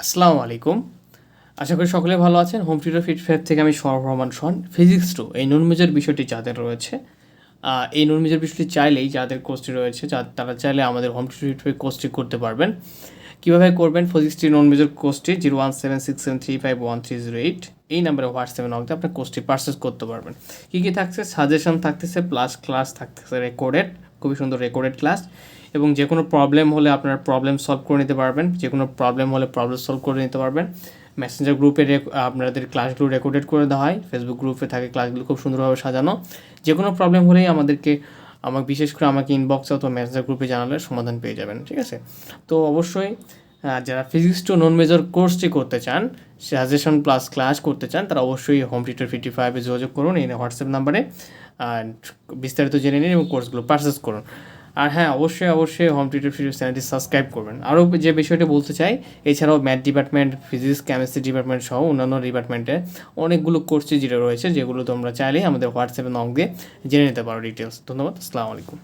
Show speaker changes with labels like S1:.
S1: আসসালামু আলাইকুম। আশা করি সকলে ভালো আছেন। হোম টিউটর ফিট ফ্যাপ থেকে আমি সৌরভ রহমান সন ফিজিক্স টু এই নুন মেজর বিষয়টি যাদের রয়েছে এই নুন মেজর বিষয়টি চাইলেই যাদের কোর্সটি রয়েছে তারা চাইলে আমাদের হোম টিউটর ফিট কোর্সটি করতে পারবেন। কীভাবে করবেন? ফিজিক্সটি নন মেজর কোর্সটি zero one seven six seven three five one three zero eight এই নাম্বারে হোয়াটসঅ্যাপে নকতে আপনার কোর্সটি পারচেস করতে পারবেন। কী কী থাকছে? সাজেশন থাকতেছে প্লাস ক্লাস থাকতেছে রেকর্ডেড খুবই সুন্দর রেকর্ডেড ক্লাস এবং যে কোনো প্রবলেম হলে আপনারা প্রবলেম সলভ করে নিতে পারবেন। যে কোনো প্রবলেম হলে প্রবলেম সলভ করে নিতে পারবেন। মেসেঞ্জার গ্রুপে আপনাদের ক্লাসগুলো রেকর্ডেড করে দেওয়া হয়। ফেসবুক গ্রুপে থাকে ক্লাসগুলো খুব সুন্দরভাবে সাজানো। যে কোনো প্রবলেম হলেই আমাদেরকে, আমাকে বিশেষ করে আমাকে ইনবক্সে অথবা মেসেঞ্জার গ্রুপে জানালে সমাধান পেয়ে যাবেন, ঠিক আছে? তো অবশ্যই যারা ফিজিক্স টু নন মেজর কোর্সটি করতে চান সাজেশন প্লাস ক্লাস করতে চান, তারা অবশ্যই হোম টিউটর ফিফটি ফাইভে যোগাযোগ করুন, এই হোয়াটসঅ্যাপ নাম্বারে। বিস্তারিত জেনে নিন এবং কোর্সগুলো পারচেস করুন। আর হ্যাঁ অবশ্যই অবশ্যই হোম টিউটর ফিজিক্স চ্যানেলটি সাবস্ক্রাইব করবেন। আরও যে বিষয়টি বলতে চাই, এছাড়াও math department physics chemistry department সহ অন্যান্য ডিপার্টমেন্টে অনেকগুলো কোর্সে যেটা রয়েছে, যেগুলো তোমরা চাইলেই আমাদের হোয়াটসঅ্যাপে নক দিয়ে জেনে নিতে পারো ডিটেলস ধন্যবাদ, আসসালামু আলাইকুম।